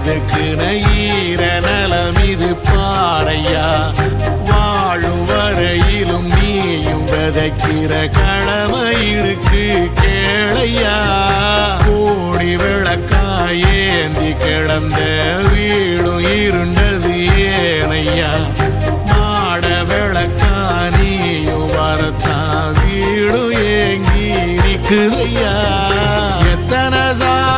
மனதுக்கு செதுக்குன ஈர நலம் இது பாறையா? வாழும் வரையிலும் நீயும் விதைக்கிற கடமை இருக்கு கேளையா? கோடி விளக்காயேந்தி கிடந்த வீடும் இருண்டது ஏனையா? மாட விளக்கா நீயும் வரத்தான் வீடும் ஏங்கி நிக்குதையா